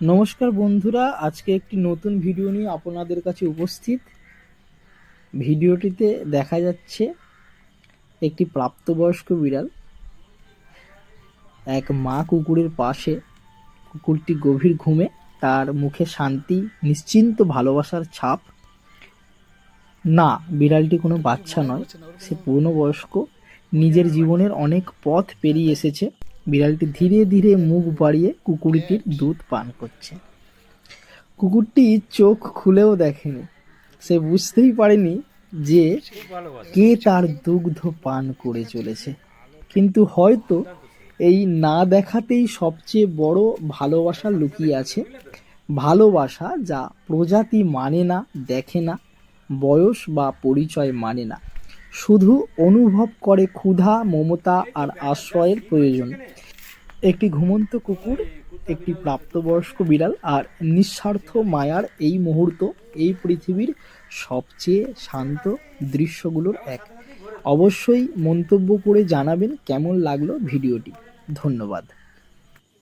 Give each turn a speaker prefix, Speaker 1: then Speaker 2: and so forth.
Speaker 1: নমস্কার বন্ধুরা, আজকে একটি নতুন ভিডিও নিয়ে আপনাদের কাছে উপস্থিত। ভিডিওটিতে দেখা যাচ্ছে একটি প্রাপ্তবয়স্ক বিড়াল। এক মা কুকুরের পাশে কুকুরটি গভীর ঘুমে, তার মুখে শান্তি, নিশ্চিন্ত ভালোবাসার ছাপ। না, বিড়ালটি কোনো বাচ্চা নয়, সে পূর্ণবয়স্ক। নিজের জীবনের অনেক পথ পেরিয়ে এসেছে। বিড়ালটি ধীরে ধীরে মুখ বাড়িয়ে কুকুরটির দুধ পান করছে। কুকুরটি চোখ খুলেও দেখেনি। সে বুঝতেই পারেনি যে কে তার দুগ্ধ পান করে চলেছে। কিন্তু হয়তো এই না দেখাতেই সবচেয়ে বড় ভালোবাসা লুকিয়ে আছে। ভালোবাসা যা প্রজাতি মানে না দেখে না বয়স বা পরিচয় মানে না। শুধু অনুভব করে ক্ষুধা, মমতা আর আশ্রয়ের প্রয়োজন। একটি ঘুমন্ত কুকুর, একটি প্রাপ্তবয়স্ক বিড়াল আর নিঃস্বার্থ মায়ার এই মুহূর্ত এই পৃথিবীর সবচেয়ে শান্ত দৃশ্যগুলোর এক। অবশ্যই মন্তব্য করে জানাবেন কেমন লাগল ভিডিওটি। ধন্যবাদ।